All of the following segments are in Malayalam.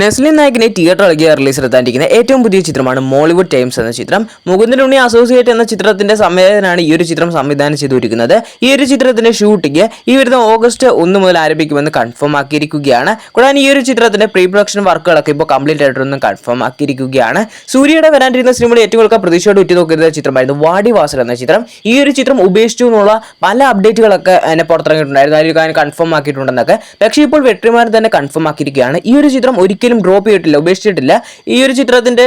നെസ്ലിൻ നായകിനെ തിയേറ്റർ ഇളകിയ റിലീസ് എടുത്താണ്ടിരിക്കുന്ന ഏറ്റവും പുതിയ ചിത്രമാണ് മോളിവുഡ് ടൈംസ് എന്ന ചിത്രം. മുകുന്ദൻ ഉണ്ണി അസോസിയേറ്റ് എന്ന ചിത്രത്തിന്റെ സംവിധാനമാണ് ഈ ഒരു ചിത്രം സംവിധാനം ചെയ്തിരിക്കുന്നത് ഈ ഒരു ചിത്രത്തിന്റെ ഷൂട്ടിംഗ് ഈ വരുന്ന ഓഗസ്റ്റ് ഒന്ന് മുതൽ ആരംഭിക്കുമെന്ന് കൺഫേം ആക്കിയിരിക്കുകയാണ്. കൂടാതെ ഈ ഒരു ചിത്രത്തിന്റെ പ്രീ പ്രൊഡക്ഷൻ വർക്കുകളൊക്കെ ഇപ്പോൾ കംപ്ലീറ്റ് ആയിട്ടൊന്നും കൺഫേം ആക്കിയിരിക്കുകയാണ്. സൂര്യയുടെ വരാനിരുന്ന സിനിമയിൽ ഏറ്റവും കൂടുതൽ പ്രതീക്ഷയോട് ഉറ്റുനോക്കുന്ന ചിത്രമായിരുന്നു വാടി വാസൽ എന്ന ചിത്രം. ഈ ഒരു ചിത്രം ഉപേക്ഷിച്ചു എന്നുള്ള പല അപ്ഡേറ്റുകളൊക്കെ എന്നെ പുറത്തിറങ്ങിയിട്ടുണ്ടായിരുന്നു. അതിൽ കൺഫേം ആക്കിയിട്ടുണ്ടെന്നൊക്കെ. പക്ഷേ ഇപ്പോൾ വെട്രിമാരൻ തന്നെ കൺഫേം ആക്കിയിരിക്കുകയാണ്. ഈ ഒരു ചിത്രം ഒരിക്കലും ഡ്രോപ്പ് ചെയ്തിട്ടില്ല ഉപേക്ഷിച്ചിട്ടില്ല. ഈ ഒരു ചിത്രത്തിന്റെ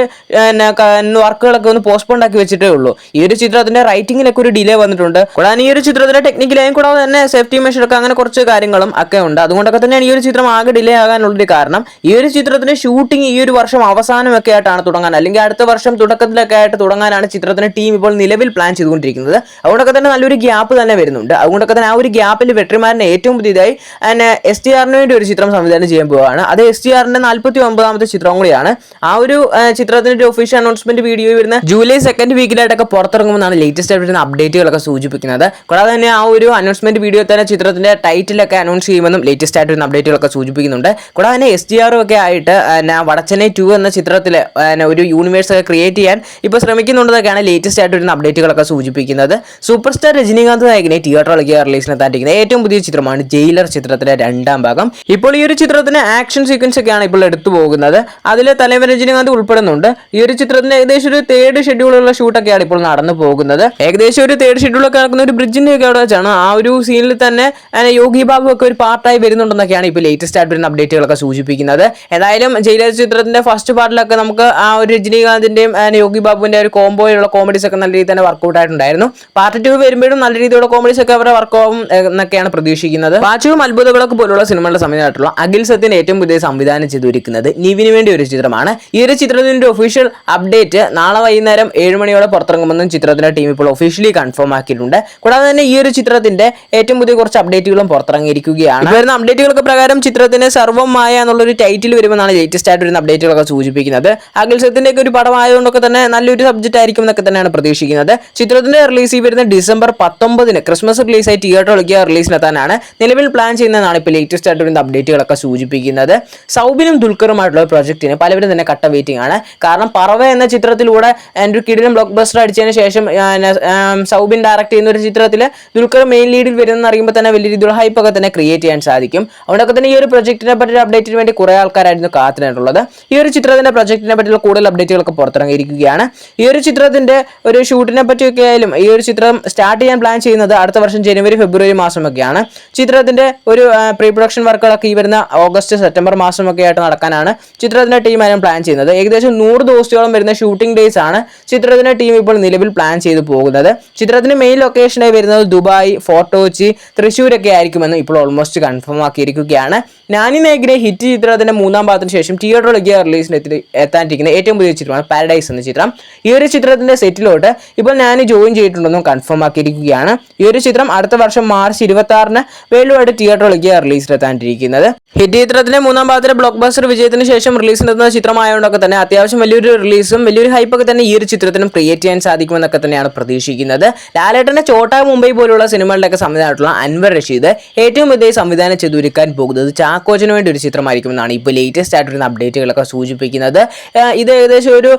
വർക്കുകളൊക്കെ ഒന്ന് പോസ്റ്റ്പോൺ ആക്കി വെച്ചിട്ടേ ഉള്ളൂ. ഈ ഒരു ചിത്രത്തിന്റെ റൈറ്റിംഗിലൊക്കെ ഒരു ഡിലേ വന്നിട്ടുണ്ട്. കൂടാതെ ഈ ഒരു ചിത്രത്തിന്റെ ടെക്നിക്കലായും കൂടാതെ തന്നെ സേഫ്റ്റി മെഷറൊക്കെ അങ്ങനെ കുറച്ച് കാര്യങ്ങളും ഒക്കെ ഉണ്ട്. അതുകൊണ്ടൊക്കെ തന്നെയാണ് ഈ ഒരു ചിത്രം ആകെ ഡിലേ ആകാനുള്ളൊരു കാരണം. ഈ ഒരു ചിത്രത്തിന്റെ ഷൂട്ടിംഗ് ഈ ഒരു വർഷം അവസാനമൊക്കെ ആയിട്ടാണ് തുടങ്ങാൻ അല്ലെങ്കിൽ അടുത്ത വർഷം തുടക്കത്തിലൊക്കെ ആയിട്ട് തുടങ്ങാനാണ് ചിത്രത്തിന്റെ ടീം ഇപ്പോൾ നിലവിൽ പ്ലാൻ ചെയ്തുകൊണ്ടിരിക്കുന്നത്. അതുകൊണ്ടൊക്കെ തന്നെ നല്ലൊരു ഗ്യാപ്പ് തന്നെ വരുന്നുണ്ട്. അതുകൊണ്ടൊക്കെ തന്നെ ആ ഒരു ഗ്യാപ്പിൽ വെട്രിമാരനെ ഏറ്റവും പുതിയതായി എസ് ടി ആറിന് വേണ്ടി ഒരു ചിത്രം സംവിധാനം ചെയ്യാൻ പോവുകയാണ് അത് എസ് ടി ആറിന്റെ നാൽപ്പത്തി ഒമ്പതാമത്തെ ചിത്രം കൂടിയാണ്. ആ ഒരു ചിത്രത്തിന്റെ ഒരു ഒഫീഷ്യൽ അനൗൺസ്മെന്റ് വീഡിയോ വരുന്ന ജൂലൈ സെക്കൻഡ് വീക്കിലായിട്ടൊക്കെ പുറത്തിറങ്ങുമെന്നാണ് ലേറ്റസ്റ്റ് ആയിട്ട് വരുന്ന അപ്ഡേറ്റുകളൊക്കെ സൂചിപ്പിക്കുന്നത്. കൂടാതെ തന്നെ ആ ഒരു അനൗൺസ്മെന്റ് വീഡിയോ തന്നെ ചിത്രത്തിന്റെ ടൈറ്റിലൊക്കെ അനൗൺസ് ചെയ്യുമെന്നും ലേറ്റസ്റ്റ് ആയിട്ട് വരുന്ന അപ്ഡേറ്റുകളൊക്കെ സൂചിപ്പിക്കുന്നുണ്ട്. കൂടാതെ തന്നെ എസ് ഡി ആർ ഒക്കെ ആയിട്ട് വടച്ചനെ ടു എന്ന ചിത്രത്തിൽ ഒരു യൂണിവേഴ്സ് ഒക്കെ ക്രിയേറ്റ് ചെയ്യാൻ ഇപ്പോൾ ശ്രമിക്കുന്നുണ്ടെന്നൊക്കെയാണ് ലേറ്റസ്റ്റ് ആയിട്ട് വരുന്ന അപ്ഡേറ്റുകളൊക്കെ സൂചിപ്പിക്കുന്നത്. സൂപ്പർ സ്റ്റാർ രജനീകാന്ത് നായകനെ തിയേറ്റർ ഇളകിയ റിലീസിന് എത്താണ്ടിരിക്കുന്ന ഏറ്റവും പുതിയ ചിത്രമാണ് ജയിലർ ചിത്രത്തിലെ രണ്ടാം ഭാഗം. ഇപ്പോൾ ഈ ഒരു ചിത്രത്തിന് ആക്ഷൻ സീക്വൻസ് ഒക്കെയാണ് ഇപ്പോൾ എടുത്തു പോകുന്നത്. അതിൽ തലവൻ രജനീകാന്ത് ഉൾപ്പെടുന്നുണ്ട്. ഈ ഒരു ചിത്രത്തിന് ഏകദേശം ഒരു തേർഡ് ഷെഡ്യൂളുള്ള ഷൂട്ടൊക്കെയാണ് ഇപ്പോൾ നടന്നു പോകുന്നത്. ഏകദേശം ഒരു തേർഡ് ഷെഡ്യൂളൊക്കെ നടക്കുന്ന ഒരു ബ്രിഡ്ജിന്റെ ഒക്കെ അവിടെ വെച്ചാണ് ആ ഒരു സീനിൽ തന്നെ യോഗി ബാബു ഒക്കെ ഒരു പാർട്ടായി വരുന്നുണ്ടെന്നൊക്കെയാണ് ഇപ്പോൾ ലേറ്റസ്റ്റ് ആയിട്ട് വരുന്ന അപ്ഡേറ്റുകളൊക്കെ സൂചിപ്പിക്കുന്നത്. ഏതായാലും ജയിലർ ചിത്രത്തിന്റെ ഫസ്റ്റ് പാർട്ടിലൊക്കെ നമുക്ക് ആ ഒരു രജനീകാന്തിന്റെയും യോഗി ബാബുവിന്റെ ഒരു കോമ്പോയിലുള്ള കോമഡീസ് ഒക്കെ നല്ല രീതിയിൽ തന്നെ വർക്കൗട്ട് ആയിട്ടുണ്ടായിരുന്നു. പാർട്ട് ടു വരുമ്പോഴും നല്ല രീതിയിലുള്ള കോമഡീസ് ഒക്കെ അവരുടെ വർക്കാവും എന്നൊക്കെയാണ് പ്രതീക്ഷിക്കുന്നത്. പാച്ചവും അത്ഭുതങ്ങളൊക്കെ പോലുള്ള സിനിമകളുടെ സമയത്തായിട്ടുള്ള അഖിൽ സത്യൻ ഏറ്റവും പുതിയ സംവിധാനം ചെയ്തിരിക്കുന്നത് നിവിന് വേണ്ടി ഒരു ചിത്രമാണ്. ഈ ഒരു ചിത്രത്തിന്റെ ഒഫീഷ്യൽ അപ്ഡേറ്റ് നാളെ വൈകുന്നേരം ഏഴ് മണിയോടെ പുറത്തിറങ്ങുമെന്നും ചിത്രത്തിന്റെ ടീം ഇപ്പോൾ ഒഫീഷ്യലി കൺഫേം ആക്കിയിട്ടുണ്ട്. കൂടാതെ തന്നെ ഈ ഒരു ചിത്രത്തിന്റെ ഏറ്റവും പുതിയ കുറച്ച് അപ്ഡേറ്റുകളും പുറത്തിറങ്ങിയിരിക്കുകയാണ്. വരുന്ന അപ്ഡേറ്റുകൾക്ക് പ്രകാരം ചിത്രത്തിന് സർവമായ എന്നുള്ളൊരു ടൈറ്റിൽ വരുമെന്നാണ് ലേറ്റസ്റ്റ് ആയിട്ട് വരുന്ന അപ്ഡേറ്റുകളൊക്കെ സൂചിപ്പിക്കുന്നത്. അഖിൽ സത്യന്റെ ഒക്കെ ഒരു പടം ആയതുകൊണ്ടൊക്കെ തന്നെ നല്ലൊരു സബ്ജക്റ്റ് ആയിരിക്കും എന്നൊക്കെ തന്നെയാണ് പ്രതീക്ഷിക്കുന്നത്. ചിത്രത്തിന്റെ റിലീസ് ഈ വരുന്ന ഡിസംബർ പത്തൊമ്പതിന് ക്രിസ്മസ് റിലീസായി തിയേറ്റർ വിളിക്കുക റിലീസിനെത്താനാണ് നിലവിൽ പ്ലാൻ ചെയ്യുന്നതാണ് ഇപ്പോൾ ലേറ്റസ്റ്റ് ആയിട്ട് വരുന്ന അപ്ഡേറ്റുകളൊക്കെ സൂചിപ്പിക്കുന്നത്. സൗബിനും ദുൽഖറുമായിട്ടുള്ള പ്രൊജക്റ്റിന് പലവരും തന്നെ കട്ട വെയിറ്റിംഗ് ആണ്. കാരണം പറവ എന്ന ചിത്രത്തിലൂടെ ആൻഡ്രു കിടിലം ബ്ലോക്ക് ബസ്റ്റർ അടിച്ചതിന് ശേഷം സൗബിൻ ഡയറക്ട് ചെയ്യുന്ന ഒരു ചിത്രത്തിൽ ദുൽഖർ മെയിൻ ലീഡിൽ വരുന്നതെന്ന് അറിയുമ്പോൾ തന്നെ വലിയ രീതിയിലുള്ള ഹൈപ്പൊക്കെ തന്നെ ക്രിയേറ്റ് ചെയ്യാൻ സാധിക്കും. അതുകൊണ്ടൊക്കെ തന്നെ ഈ ഒരു പ്രൊജക്റ്റിനെ പറ്റി അപ്ഡേറ്റിന് വേണ്ടി കുറേ ആൾക്കാരായിരുന്നു കാത്തിനായിട്ടുള്ളത് ഈ ഒരു ചിത്രത്തിന്റെ പ്രൊജക്റ്റിനെ പറ്റിയുള്ള കൂടുതൽ അപ്ഡേറ്റുകളൊക്കെ പുറത്തിറങ്ങിയിരിക്കുകയാണ്. ഈ ഒരു ചിത്രത്തിന്റെ ഒരു ഷൂട്ടിനെ പറ്റിയൊക്കെ ആയാലും ഈ ഒരു ചിത്രം സ്റ്റാർട്ട് ചെയ്യാൻ പ്ലാൻ ചെയ്യുന്നത് അടുത്ത വർഷം ജനുവരി ഫെബ്രുവരി മാസമൊക്കെയാണ്. ചിത്രത്തിന്റെ ഒരു പ്രീ പ്രൊഡക്ഷൻ വർക്കുകളൊക്കെ ഈ വരുന്ന ഓഗസ്റ്റ് സെപ്റ്റംബർ മാസമൊക്കെ ആയിട്ട് നടക്കാനാണ് ചിത്രത്തിന്റെ ടീം ആയാലും പ്ലാൻ ചെയ്യുന്നത്. ഏകദേശം നൂറ് ദിവസത്തോളം വരുന്ന ഷൂട്ടിംഗ് ഡേയ്സ് ആണ് ചിത്രത്തിന്റെ ടീം ഇപ്പോൾ നിലവിൽ പ്ലാൻ ചെയ്തു പോകുന്നത്. ചിത്രത്തിന്റെ മെയിൻ ലൊക്കേഷനായി വരുന്നത് ദുബായ് ഫോർട്ടോച്ചി തൃശ്ശൂർ ഒക്കെ ആയിരിക്കുമെന്ന് ഇപ്പോൾ ഓൾമോസ്റ്റ് കൺഫേം ആക്കിയിരിക്കുകയാണ്. നാനി നായകിനെ ഹിറ്റ് ചിത്രത്തിന്റെ മൂന്നാം ഭാഗത്തിന് ശേഷം തിയേറ്ററിലേക്ക് റിലീസിന് എത്തി എത്താനിരിക്കുന്ന ഏറ്റവും പുതിയ ചിത്രമാണ് പാരഡൈസ് എന്ന ചിത്രം. ഈ ഒരു ചിത്രത്തിന്റെ സെറ്റിലോട്ട് ഇപ്പോൾ നാനി ജോയിൻ ചെയ്തിട്ടുണ്ടെന്നും കൺഫേം ആക്കിയിരിക്കുകയാണ്. ഈ ഒരു ചിത്രം അടുത്ത വർഷം മാർച്ച് ഇരുപത്തി ആറിന് വേൾഡ് തിയേറ്ററിലേക്ക് റിലീസിൽ എത്താനിരിക്കുന്നത്. ഹിറ്റ് ചിത്രത്തിന്റെ മൂന്നാം ഭാഗത്തിലെ ബ്ലോക്ക് ബസ്റ്റർ വിജയത്തിന് ശേഷം റിലീസ് നടന്ന ചിത്രമായതുകൊണ്ടൊക്കെ തന്നെ അത്യാവശ്യം വലിയൊരു റിലീസും വലിയൊരു ഹൈപ്പൊക്കെ തന്നെ ഈ ഒരു ചിത്രത്തിനും ക്രിയേറ്റ് ചെയ്യാൻ സാധിക്കുമെന്നൊക്കെ തന്നെയാണ് പ്രതീക്ഷിക്കുന്നത്. ലാലേട്ടന്റെ ചോട്ടാ മുംബൈ പോലുള്ള സിനിമകളിലൊക്കെ സംവിധാനമായിട്ടുള്ള അൻവർ റഷീദ് ഏറ്റവും വലിയ സംവിധാനം ചെയ്തൊരുക്കാൻ പോകുന്നത് ചാക്കോച്ചിന് വേണ്ടി ഒരു ചിത്രമായിരിക്കുമെന്നാണ് ഇപ്പോൾ ലേറ്റസ്റ്റ് ആയിട്ട് വരുന്ന അപ്ഡേറ്റുകളൊക്കെ സൂചിപ്പിക്കുന്നത് ഇത് ഏകദേശം ഒരു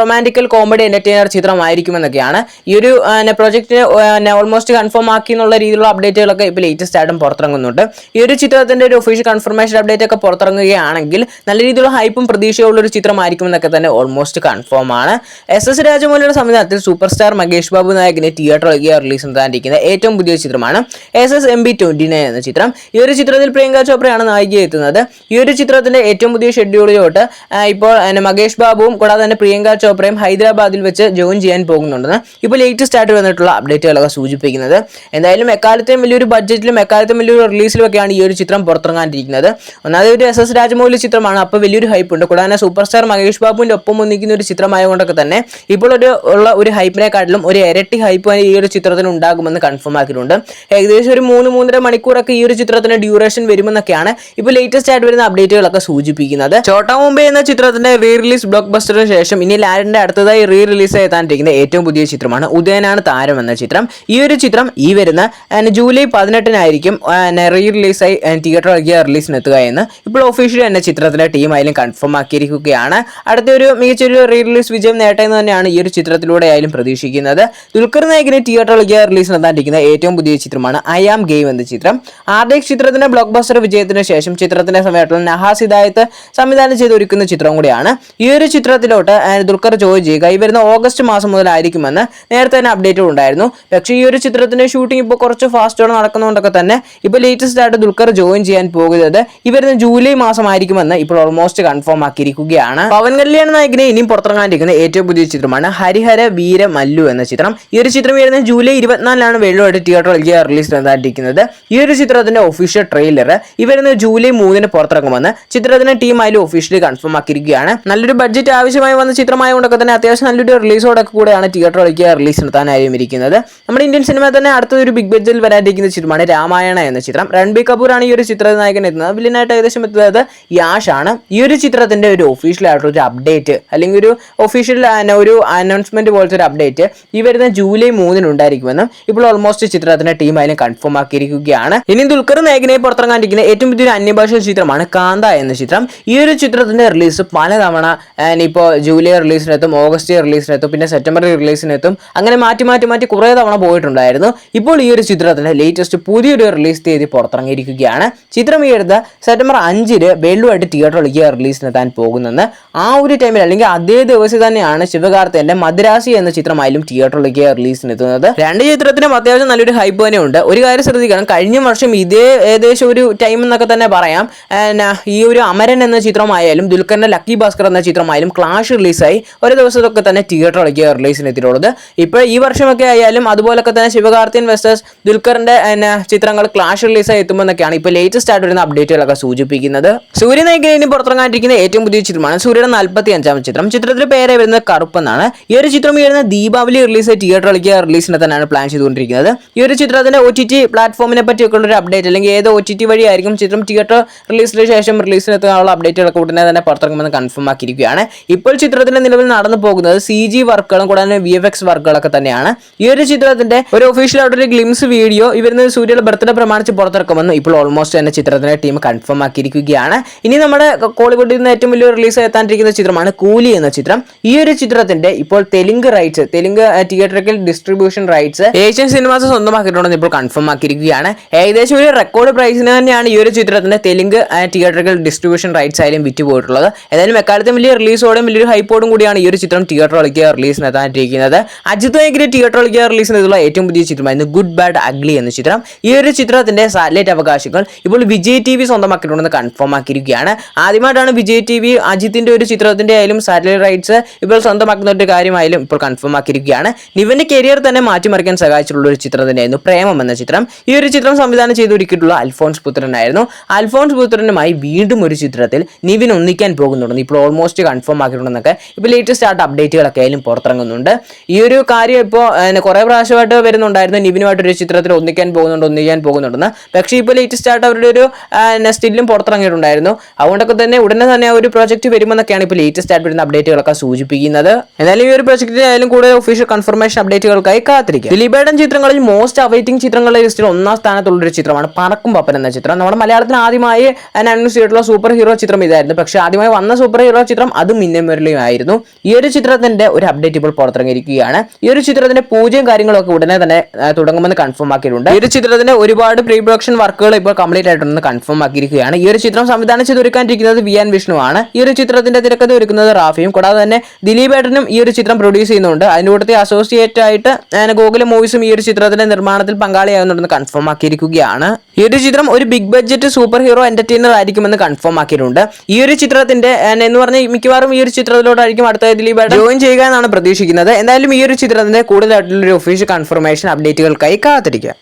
റൊമാന്റിക്കൽ കോമഡി എന്റർടൈനർ ചിത്രമായിരിക്കുമെന്നൊക്കെയാണ്. ഈ ഒരു പ്രോജക്റ്റിന് ഓൾമോസ്റ്റ് കൺഫേം ആക്കി എന്നുള്ള രീതിയിലുള്ള അപ്ഡേറ്റുകളൊക്കെ ഇപ്പോൾ ലേറ്റസ്റ്റ് ആയിട്ടും പുറത്തിറങ്ങുന്നുണ്ട്. ഈ ഒരു ചിത്രത്തിന്റെ ഒരു ഒഫീഷ്യൽ കൺഫർമേഷൻ അപ്ഡേറ്റ് ഒക്കെ പുറത്തിറങ്ങുകയാണെങ്കിൽ നല്ല രീതിയിലുള്ള ഹൈപ്പും പ്രതീക്ഷയുള്ള ഒരു ചിത്രമായിരിക്കും എന്നൊക്കെ തന്നെ ഓൾമോസ്റ്റ് കൺഫേം ആണ്. എസ് എസ് രാജമൗലിയുടെ സംവിധാനത്തിൽ സൂപ്പർ സ്റ്റാർ മഹേഷ് ബാബു നായകിനെ തിയേറ്ററിലേക്ക് റിലീസ് ചെയ്താണ്ടിരിക്കുന്ന ഏറ്റവും പുതിയ ചിത്രമാണ് S S M B twenty nine എന്ന ചിത്രം. ഈ ഒരു ചിത്രത്തിൽ പ്രിയങ്ക ചോപ്രയാണ് നായിക എത്തുന്നത്. ഈ ഒരു ചിത്രത്തിന്റെ ഏറ്റവും പുതിയ ഷെഡ്യൂളിലോട്ട് ഇപ്പോൾ മഹേഷ് ബാബുവും കൂടാതെ തന്നെ പ്രിയങ്ക ചോപ്രയും ഹൈദരാബാദിൽ വെച്ച് ജോയിൻ ചെയ്യാൻ പോകുന്നുണ്ടെന്ന് ഇപ്പോൾ ലേറ്റസ്റ്റ് ആയിട്ട് വന്നിട്ടുള്ള അപ്ഡേറ്റുകളൊക്കെ സൂചിപ്പിക്കുന്നത്. എന്തായാലും എക്കാലത്തെയും വലിയൊരു ബഡ്ജറ്റിലും എക്കാലത്തെയും വലിയൊരു റിലീസിലും ഒക്കെയാണ് ഈ ഒരു ചിത്രം പുറത്തിറങ്ങാനിരിക്കുന്നത്. ഒന്നാമത് ഒരു എസ് എസ് രാജമൗലി ചിത്രമാണ് അപ്പോൾ വലിയൊരു ഹൈപ്പ് ഉണ്ട്. കൂടാതെ സൂപ്പർ സ്റ്റാർ മഹേഷ് ബാബുവിന്റെ ഒപ്പം ഒന്നിക്കുന്ന ഒരു ചിത്രമായതുകൊണ്ടൊക്കെ തന്നെ ഇപ്പോൾ ഒരു ഉള്ള ഒരു ഹൈപ്പിനെക്കാട്ടിലും ഒരു ഇരട്ടി ഹൈപ്പ് ഈ ഒരു ചിത്രത്തിന് ഉണ്ടാകുമെന്ന് കൺഫേം ആക്കിയിട്ടുണ്ട്. ഏകദേശം ഒരു മൂന്ന് മൂന്നര മണിക്കൂറൊക്കെ ഈ ഒരു ചിത്രത്തിന്റെ ഡ്യൂറേഷൻ വരുമെന്നൊക്കെയാണ് ഇപ്പോൾ ലേറ്റസ്റ്റ് ആയിട്ട് വരുന്ന അപ്ഡേറ്റുകളൊക്കെ സൂചിപ്പിക്കുന്നത്. ചോട്ടാ മുംബൈ എന്ന ചിത്രത്തിന്റെ റീ റിലീസ് ബ്ലോക്ക് ബസ്റ്ററിന് ശേഷം ഇനി ലാലിന്റെ അടുത്തതായി റീ റിലീസ് എത്താനിരിക്കുന്ന ഏറ്റവും പുതിയ ചിത്രമാണ് ഉദയനാണ് താരം എന്ന ചിത്രം. ഈ ഒരു ചിത്രം ഈ വരുന്ന ജൂലൈ പതിനെട്ടിനായിരിക്കും റീ റിലീസായി തിയേറ്റർ റിലീസിനെത്തുക എന്ന് ഇപ്പോൾ ഒഫീഷ്യലി തന്നെ ചിത്ര ചിത്രത്തിന്റെ ടീം ആയാലും കൺഫേം ആക്കിയിരിക്കുകയാണ്. അടുത്ത ഒരു മികച്ചൊരു റീ റിലീസ് വിജയം നേട്ടമെന്ന് തന്നെയാണ് ഈ ഒരു ചിത്രത്തിലൂടെ ആയാലും പ്രതീക്ഷിക്കുന്നത്. ദുൽഖർ നായകിന് തിയേറ്ററിലേക്ക് റിലീസ് നടത്താണ്ടിരിക്കുന്ന ഏറ്റവും പുതിയ ചിത്രമാണ് ഐ ആം ഗെയിം എന്ന ചിത്രം. ആർഡേക് ചിത്രത്തിന്റെ ബ്ലോക്ക് ബസ്റ്റർ വിജയത്തിന് ശേഷം ചിത്രത്തിന്റെ സമയത്തുള്ള നഹാസ് ഹിദായത്ത് സംവിധാനം ചെയ്ത് ഒരുക്കുന്ന ചിത്രം കൂടിയാണ്. ഈ ഒരു ചിത്രത്തിലോട്ട് ദുൽഖർ ഈ വരുന്ന ഓഗസ്റ്റ് മാസം മുതലായിരിക്കുമെന്ന് നേരത്തെ തന്നെ അപ്ഡേറ്റുകൾ ഉണ്ടായിരുന്നു. പക്ഷേ ഈ ഒരു ചിത്രത്തിന്റെ ഷൂട്ടിംഗ് ഇപ്പോൾ കുറച്ച് ഫാസ്റ്റോടെ നടക്കുന്നതുകൊണ്ടൊക്കെ തന്നെ ഇപ്പോൾ ലേറ്റസ്റ്റ് ആയിട്ട് ദുൽഖർ ജോയിൻ ചെയ്യാൻ പോകുന്നത് ഈ വരുന്ന ജൂലൈ മാസമായിരിക്കുമെന്ന് ഇപ്പോൾ ഓൾമോസ്റ്റ് കൺഫേം ആക്കിയിരിക്കുകയാണ്. പവൻ കല്യാൺ നായകനെ ഇനിയും പുറത്തിറങ്ങാനിരിക്കുന്ന ഏറ്റവും പുതിയ ചിത്രമാണ് ഹരിഹര വീര മല്ലു എന്ന ചിത്രം. ഈ ഒരു ചിത്രം വരുന്നത് ജൂലൈ ഇരുപത്തിനാലിലാണ് വെള്ളുമായിട്ട് തിയേറ്ററിലേക്ക് റിലീസ് നടന്നിരിക്കുന്നത് ഈ ഒരു ചിത്രത്തിന്റെ ഒഫീഷ്യൽ ട്രെയിലർ ഈ വരുന്ന ജൂലൈ മൂന്നിന് പുറത്തിറങ്ങുമെന്ന് ചിത്രത്തിന്റെ ടീം ആയാലും ഒഫീഷ്യലി കൺഫേം ആക്കിയിരിക്കുകയാണ്. നല്ലൊരു ബഡ്ജറ്റ് ആവശ്യമായി വന്ന ചിത്രമായതുകൊണ്ടൊക്കെ തന്നെ അത്യാവശ്യം നല്ലൊരു റിലീസോടൊക്കെ കൂടെയാണ് തിയേറ്ററിലേക്ക് റിലീസ് നടത്താനായും ഇരിക്കുന്നത്. നമ്മുടെ ഇന്ത്യൻ സിനിമ തന്നെ അടുത്തൊരു ബിഗ് ബഡ്ജറ്റിൽ വരാനിരിക്കുന്ന ചിത്രമാണ് രാമായണ എന്ന ചിത്രം. രൺബീർ ആണ് ഈ ഒരു ചിത്ര നായകൻ എത്തുന്നത്. വില്ലനായിട്ട് ഏകദേശം എത്തുന്നത് യാഷ് ആണ്. ഈ ഒരു ചിത്രത്തിന്റെ ഒരു ഒഫീഷ്യൽ ആയിട്ടുള്ള ഒരു അപ്ഡേറ്റ് അല്ലെങ്കിൽ ഒരു ഒഫീഷ്യൽ ഒരു അനൗൺസ്മെന്റ് പോലത്തെ ഒരു അപ്ഡേറ്റ് ഈ വരുന്ന ജൂലൈ മൂന്നിന് ഉണ്ടായിരിക്കുമെന്നും ഇപ്പോൾ ഓൾമോസ്റ്റ് ചിത്രത്തിന്റെ ടീം അതിനെ കൺഫേം ആക്കിയിരിക്കുകയാണ്. ഇനി ദുൽഖർ നായകനെ പുറത്തിറങ്ങാനിരിക്കുന്ന ഏറ്റവും പുതിയൊരു അന്യഭാഷ ചിത്രമാണ് കാന്ത എന്ന ചിത്രം. ഈ ഒരു ചിത്രത്തിന്റെ റിലീസ് പലതവണ ഇപ്പോൾ ജൂലൈ റിലീസിനെത്തും ഓഗസ്റ്റ് റിലീസിനെത്തും പിന്നെ സെപ്റ്റംബർ റിലീസിനെത്തും അങ്ങനെ മാറ്റി മാറ്റി മാറ്റി കുറേ തവണ പോയിട്ടുണ്ടായിരുന്നു. ഇപ്പോൾ ഈ ഒരു ചിത്രത്തിന്റെ ലേറ്റസ്റ്റ് പുതിയൊരു റിലീസ് തീയതി പുറത്തിറങ്ങിയിരിക്കുകയാണ്. ചിത്രം ഈ എടുത്ത സെപ്റ്റംബർ അഞ്ചിന് വെള്ളുമായിട്ട് തിയേറ്ററിലേക്ക് റിലീസിനെത്താൻ പോകുന്നെന്ന് ആ ഒരു ടൈമിൽ അല്ലെങ്കിൽ അതേ ദിവസം തന്നെയാണ് ശിവകാർത്തേന്റെ മദ്രാസി എന്ന ചിത്രമായാലും തിയേറ്ററിലേക്ക് റിലീസിനെത്തുന്നത് രണ്ട് ചിത്രത്തിനും അത്യാവശ്യം നല്ലൊരു ഹൈപ്പ് തന്നെ ഉണ്ട്. ഒരു കാര്യം ശ്രദ്ധിക്കണം. കഴിഞ്ഞ വർഷം ഇതേ ഏകദേശം ഒരു ടൈം എന്നൊക്കെ തന്നെ പറയാം. ഈ ഒരു അമരൻ എന്ന ചിത്രമായാലും ദുൽഖറിന്റെ ലക്കി ഭാസ്കർ എന്ന ചിത്രമായാലും ക്ലാഷ് റിലീസായി ഒരു ദിവസത്തൊക്കെ തന്നെ തിയേറ്ററിലേക്ക് റിലീസിനെത്തിയിട്ടുള്ളത് ഇപ്പോൾ ഈ വർഷമൊക്കെ ആയാലും അതുപോലൊക്കെ തന്നെ ശിവകാർത്തിയൻ വെസ്റ്റേഴ്സ് ദുൽഖറിന്റെ ചിത്രങ്ങൾ ക്ലാഷ് റിലീസായി എന്നൊക്കെയാണ് ഇപ്പോൾ ലേറ്റസ്റ്റ് ആയിട്ട് വരുന്ന അപ്ഡേറ്റുകളൊക്കെ സൂചിപ്പിക്കുന്നത്. സൂര്യനായകനെ ഇനി പുറത്തിറങ്ങാനിരിക്കുന്ന ഏറ്റവും പുതിയ ചിത്രമാണ് സൂര്യയുടെ നാൽപ്പത്തി അഞ്ചാം ചിത്രം. ചിത്രത്തിന്റെ പേരെ വരുന്നത് കറുപ്പെന്നാണ്. ഈ ഒരു ചിത്രം ഈ വരുന്ന ദീപാവലി റിലീസ് തിയേറ്ററിലേക്ക് റിലീസിനെ തന്നെയാണ് പ്ലാൻ ചെയ്തുകൊണ്ടിരിക്കുന്നത്. ഈ ഒരു ചിത്രത്തിന്റെ ഒ ടി ടി പ്ലാറ്റ്ഫോമിനെ പറ്റിയൊക്കെ ഒരു അപ്ഡേറ്റ് അല്ലെങ്കിൽ ഏത് ഒ ടി ടി വഴിയായിരിക്കും ചിത്രം തിയേറ്റർ റിലീസിന് ശേഷം റിലീസിനെത്താനുള്ള അപ്ഡേറ്റുകളൊക്കെ ഉടനെ തന്നെ പുറത്തിറങ്ങുമെന്ന് കൺഫേം ആക്കിയിരിക്കുകയാണ്. ഇപ്പോൾ ചിത്രത്തിന്റെ നിലവിൽ നടന്നു പോകുന്നത് സി ജി വർക്കുകളും കൂടാതെ വി എഫ് എക്സ് വർക്കുകളൊക്കെ തന്നെയാണ്. ഈ ഒരു ചിത്രത്തിന്റെ ഒരു ഒഫീഷ്യൽ ആയിട്ടൊരു ഗ്ലിംസ് വീഡിയോ ഇവരുന്ന സൂര്യയുടെ ബർത്ത്ഡേ പ്രമാണിച്ച് പുറത്തിറക്കുമെന്ന് ഇപ്പോൾ ഓൾമോസ്റ്റ് തന്നെ ചിത്രത്തിന്റെ ടീം കൺഫേം ആക്കിയിരിക്കുകയാണ്. ഇനി നമ്മുടെ കോളിവുഡിൽ നിന്ന് ഏറ്റവും വലിയ റിലീസ് എത്താണ്ടിരിക്കുന്ന ചിത്രമാണ് കൂലി എന്ന ചിത്രം. ഈ ഒരു ചിത്രത്തിന്റെ ഇപ്പോൾ Telugu rights Telugu theatrical distribution rights Asian Cinemas സ്വന്തമാക്കിയിട്ടുണ്ടെന്ന് ഇപ്പോൾ കൺഫേം ആക്കിയിരിക്കുകയാണ്. ഏകദേശം ഒരു റെക്കോർഡ് പ്രൈസിന് തന്നെയാണ് ഈ ഒരു ചിത്രത്തിന്റെ തെലുങ്ക് തിയേറ്ററിക്കൽ ഡിസ്ട്രിബ്യൂഷൻ റൈറ്റ്സ് ആയാലും വിറ്റുപോയിട്ടുള്ളത്. ഏതായാലും എക്കാലത്തും വലിയ റിലീസോടും വലിയൊരു ഹൈപ്പോടും കൂടിയാണ് ഈ ഒരു ചിത്രം തിയേറ്ററിലേക്ക് റിലീസിന് എത്താനിരിക്കുന്നത്. അജിത് നായകിന്റെ തിയേറ്ററിലേക്ക് ചെയ്തിട്ടുള്ള ഏറ്റവും പുതിയ ചിത്രമായിരുന്നു ഗുഡ് ബാഡ് അഗ്ലി എന്ന ചിത്രം. ഈ ഒരു ചിത്രത്തിന്റെ സാറ്റലൈറ്റ് അവകാശങ്ങൾ ഇപ്പോൾ വിജയ് ടി വി സ്വന്തമാക്കിയിട്ടുണ്ടെന്ന് കൺഫേം ആക്കിയിരിക്കുകയാണ്. ആദ്യമായിട്ടാണ് വിജയ് ടി വി അജിത്തിന്റെ ഒരു ചിത്രത്തിന്റെ ആയാലും സാറ്റലൈറ്റ് റൈറ്റ്സ് ഇപ്പോൾ സ്വന്തമാക്കുന്ന ഒരു കാര്യമായാലും ഇപ്പോൾ കൺഫേം ആക്കിയിരിക്കുകയാണ്. നിവന്റെ കരിയർ തന്നെ മാറ്റിമറിക്കാൻ സഹായിച്ചിട്ടുള്ള ഒരു ചിത്രം തന്നെയായിരുന്നു പ്രേമം എന്ന ചിത്രം. ഈ ഒരു ചിത്രം സംവിധാനം ചെയ്തൊരുക്കിയിട്ടുള്ള അൽഫോൺസ് പുത്രനായിരുന്നു. അൽഫോൺസ് പുത്രനുമായി വീണ്ടും ഒരു ചിത്രത്തിൽ നിവിൻ ഒന്നിക്കാൻ പോകുന്നുണ്ടെന്ന് ഇപ്പോൾ ഓൾമോസ്റ്റ് കൺഫേം ആക്കിയിട്ടുണ്ടെന്നൊക്കെ ഇപ്പോൾ ലേറ്റസ്റ്റ് ആയിട്ട് അപ്ഡേറ്റുകളൊക്കെ ആയാലും പുറത്തിറങ്ങുന്നുണ്ട്. ഈ ഒരു കാര്യം ഇപ്പോൾ കുറേ പ്രാവശ്യമായിട്ട് വരുന്നുണ്ടായിരുന്നു നിവിനുമായിട്ട് ഒരു ചിത്രത്തിൽ ഒന്നിക്കാൻ പോകുന്നുണ്ട് ഒന്നിക്കാൻ പോകുന്നുണ്ടെന്ന്. പക്ഷേ ഇപ്പോൾ ലേറ്റസ്റ്റ് ആയിട്ട് അവരുടെ ഒരു സ്റ്റില്ലും പുറത്തിറങ്ങിയിട്ടുണ്ടായിരുന്നു. അതുകൊണ്ടൊക്കെ തന്നെ ഉടനെ തന്നെ ഒരു പ്രോജക്റ്റ് വരുമെന്നൊക്കെയാണ് ഇപ്പോൾ ലേറ്റസ്റ്റ് ആയിട്ട് വരുന്ന അപ്ഡേറ്റുകളൊക്കെ സൂചിപ്പിക്കുന്നത്. എന്നാലും ഈ ഒരു പ്രോജക്റ്റിന് ആയാലും കൂടുതൽ ഒഫീഷ്യൽ കൺഫർമേഷൻ അപ്ഡേറ്റുകൾക്കായി കാത്തിരിക്കും ദിലീപേടൻ ചിത്രങ്ങളിൽ മോസ്റ്റ് അവൈറ്റിംഗ് ചിത്രങ്ങളുടെ ലിസ്റ്റിൽ ഒന്നാം സ്ഥാനത്തുള്ള ഒരു ചിത്രമാണ് പറക്കും പപ്പൻ എന്ന ചിത്രം. നമ്മുടെ മലയാളത്തിന് ആദ്യമായി അനൗൺസ് ചെയ്തിട്ടുള്ള സൂപ്പർ ഹീറോ ചിത്രം ഇതായിരുന്നു. പക്ഷേ ആദ്യമായി വന്ന സൂപ്പർ ഹീറോ ചിത്രം അത് മിന്നൽ ആയിരുന്നു ഈ ഒരു ചിത്രത്തിന്റെ ഒരു അപ്ഡേറ്റ് ഇപ്പോൾ പുറത്തിറങ്ങിയിരിക്കുകയാണ്. ഈ ഒരു ചിത്രത്തിന്റെ പൂജയും കാര്യങ്ങളൊക്കെ ഉടനെ തന്നെ തുടങ്ങുമെന്ന് കൺഫേം ആക്കിയിട്ടുണ്ട്. ഈ ഒരു ചിത്രത്തിന്റെ ഒരുപാട് പ്രീ പ്രൊഡക്ഷൻ വർക്കുകൾ ഇപ്പോൾ കംപ്ലീറ്റ് ആയിട്ടുണ്ടെന്ന് കൺഫേം ആക്കിയിരിക്കുകയാണ്. ഈ ഒരു ചിത്രം സംവിധാനം ചെയ്തൊരുക്കാനിരിക്കുന്നത് വി ആൻ വിഷ്ണു ആണ് ഈ ഒരു ചിത്രത്തിന്റെ തിരക്കഥ ഒരുക്കുന്നത് റാഫിയും കൂടാതെ തന്നെ ദിലീപ് ഏട്ടനും ഈ ഒരു ചിത്രം പ്രൊഡ്യൂസ് ചെയ്യുന്നുണ്ട്. അതിന്റെ കൂട്ടത്തിൽ അസോസിയേറ്റ് ആയിട്ട് ഗോകുല മൂവീസും ഈ ഒരു ചിത്രത്തിന്റെ നിർമ്മാണത്തിൽ പങ്കാളിയാകുന്നുണ്ടെന്ന് കൺഫേം ആക്കിയിരിക്കുകയാണ്. ഈ ഒരു ചിത്രം ഒരു big budget super hero entertainer ആയിരിക്കുമെന്ന് കൺഫേം ആക്കിയിട്ടുണ്ട്. ഈ ഒരു ചിത്രത്തിന്റെ എന്ന് പറഞ്ഞ മിക്കവാറും ഈ ഒരു ചിത്രത്തിലോട്ടായിരിക്കും അടുത്ത ദിലീപ് ജോയിൻ ചെയ്യുക എന്നാണ് പ്രതീക്ഷിക്കുന്നത്. എന്തായാലും ഈ ഒരു ചിത്രത്തിന്റെ കൂടുതലായിട്ടുള്ള ഒരു ഒഫീഷ്യൽ കൺഫർമേഷൻ അപ്ഡേറ്റുകൾക്കായി കാത്തിരിക്കുക.